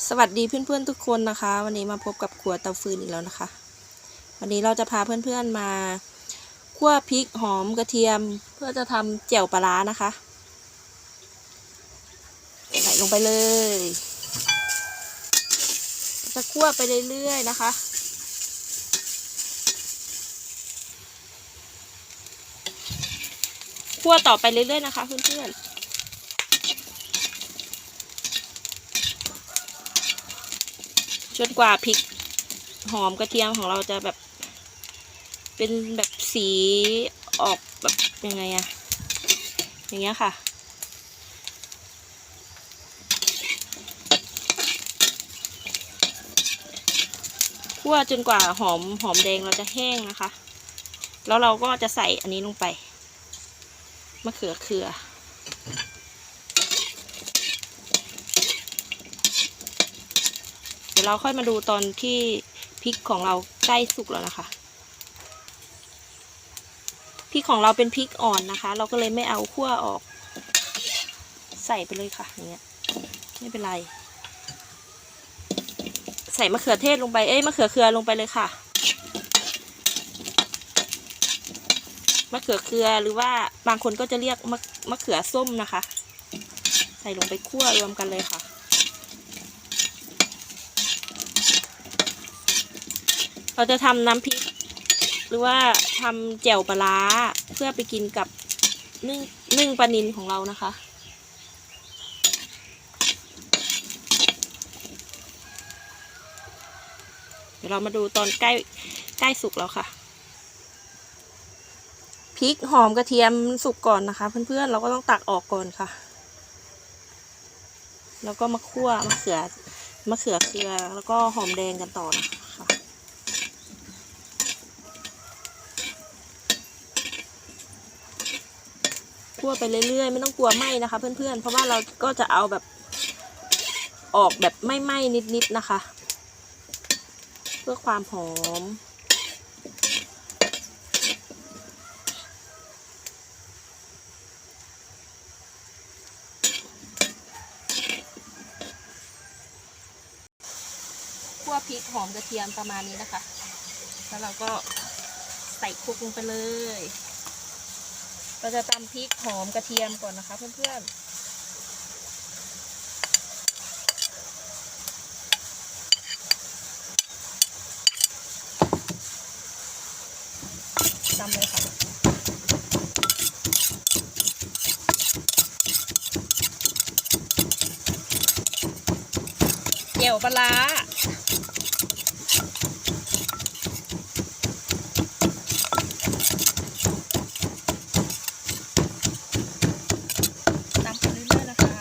สวัสดีเพื่อนๆทุกคนนะคะ วันนี้มาพบกับครัวเตาฟืนอีกแล้วนะคะ วันนี้เราจะพาเพื่อนๆมาคั่วพริกหอมกระเทียม เพื่อจะทำแจ่วปลาร้านะคะ ใส่ลงไปเลย จะคั่วไปเรื่อยๆนะคะคั่วต่อไปเรื่อยๆนะคะเพื่อนๆ จนกว่าพริกหอมกระเทียมของเราจะแบบ เป็นแบบสีออกแบบยังไงอะอย่างเงี้ยค่ะ คั่วจนกว่าหอมหอมแดงเราจะแห้งนะคะ แล้วเราก็จะใส่อันนี้ลงไปมะเขือเคือ ดี๋ยวเราค่อยมาดูตอนที่พริกของเราใกล้สุกแล้วนะคะพริกของเราเป็นพริกอ่อนนะคะ เราก็เลยไม่เอาขั้วออก ใส่ไปเลยค่ะอย่างเงี้ยไม่เป็นไร ใส่มะเขือเทศลงไปเอ้ยมะเขือเคือลงไปเลยค่ะมะเขือเคือหรือว่าบางคนก็จะเรียกมะมะเขือส้มนะคะ ใส่ลงไปคั่วรวมกันเลยค่ะ เราจะทำน้ำพริก หรือว่าทำแจ่วปลาร้าเพื่อไปกินกับนึ่งนึ่งปลานินของเรานะคะ เดี๋ยวเรามาดูตอนใกล้ใกล้สุกแล้วค่ะพริกหอมกระเทียมสุกก่อนนะคะ เพื่อนๆเราก็ต้องตักออกก่อนค่ะ แล้วก็มาคั่วมะเขือมะเขือเคือแล้วก็หอมแดงกันต่อนะคะ คั่วไปเรื่อยๆ ไม่ต้องกลัวไหม้นะคะ เพื่อนๆ เพราะว่าเราก็จะเอาแบบออกแบบไม่ไหม้นิดๆนะคะ เพื่อความหอม คั่วพริกหอมกระเทียมประมาณนี้นะคะ แล้วเราก็ใส่คุกลงไปเลย เราจะตำพริกหอมกระเทียมก่อนนะคะเพื่อนๆตำเลยค่ะเกี่ยวปลาร้าตำไปเรื่อยๆนะคะ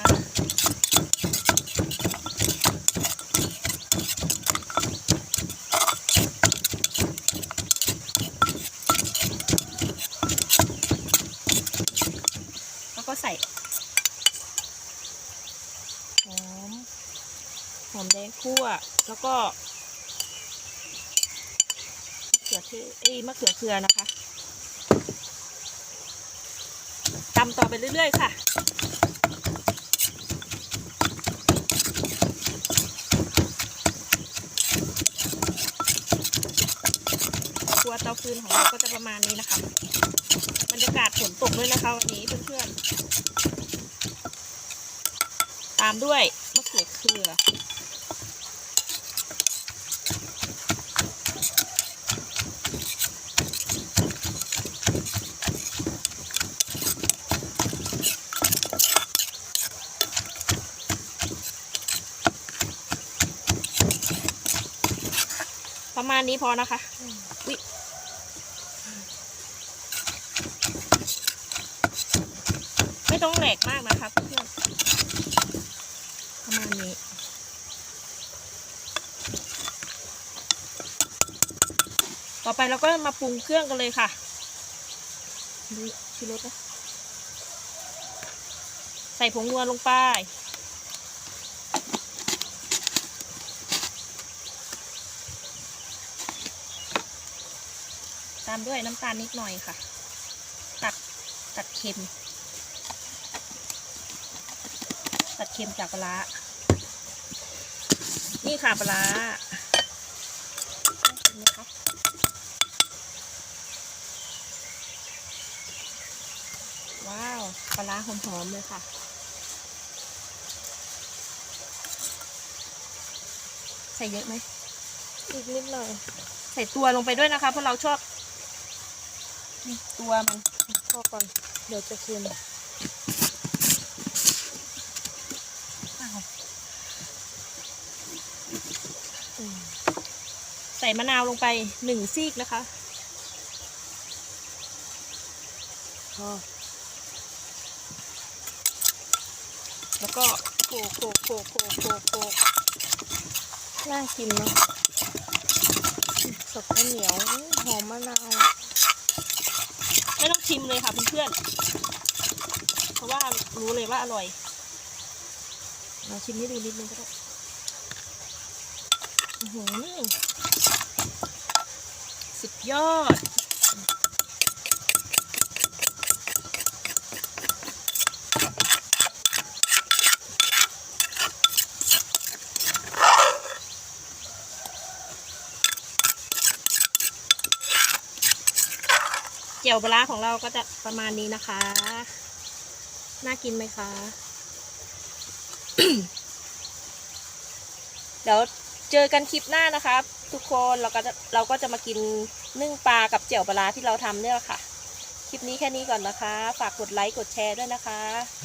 แล้วก็ใส่หอม หอมแด งคั่ว แล้วก็มะเขือเทศเอ้มะเขือเคือนะคะตำต่อไปเรื่อย ๆ ค่ะครัวเตาฟืนของเราก็จะประมาณนี้นะคะบรรยากาศฝนตกด้วยนะคะวันนี้เพื่อนๆ ตามด้วยมะเขือเคือ ประมาณนี้พอนะคะวิไม่ต้องแหลกมากนะคะเพื่อนๆประมาณนี้ต่อไปเราก็มาปรุงเครื่องกันเลยค่ะดูชิรสนะ ใส่ผงนัวลงไป ตามด้วยน้ำตาลนิดหน่อยค่ะ ตัดตัดเค็ม ตัดเค็มจากปลาร้านี่ค่ะปลาร้าเห็นไหมคะว้าวปลาร้าหอมๆเลยค่ะ ใส่เยอะไหมอีกนิดหน่อย ใส่ตัวลงไปด้วยนะคะ เพราะเราชอบ ตัวมันพอก่อนเดี๋ยวจะเค็มอ้าวอืมใส่มะนาวลงไปหนึ่งซีกนะคะพอแล้วก็โขลกโขลกโขกโขกโขกโขกน่ากินเนาะกับข้าวเหนียวหอมมะนาว ชิมเลยค่ะเพื่อนๆ เพราะว่ารู้เลยว่าอร่อย เราชิมให้ดูนิดนึงก็ได้หสุดยอด เจียวปลาของเราก็จะประมาณนี้นะคะ น่ากินไหมคะ เดี๋ยวเจอกันคลิปหน้านะคะ ทุกคนเราก็จะเราก็จะมากินนึ่งปลากับเจียวปลาร้าที่เราทำเนี่ยแหละค่ะ คลิปนี้แค่นี้ก่อนนะคะ ฝากกดไลค์กดแชร์ด้วยนะคะ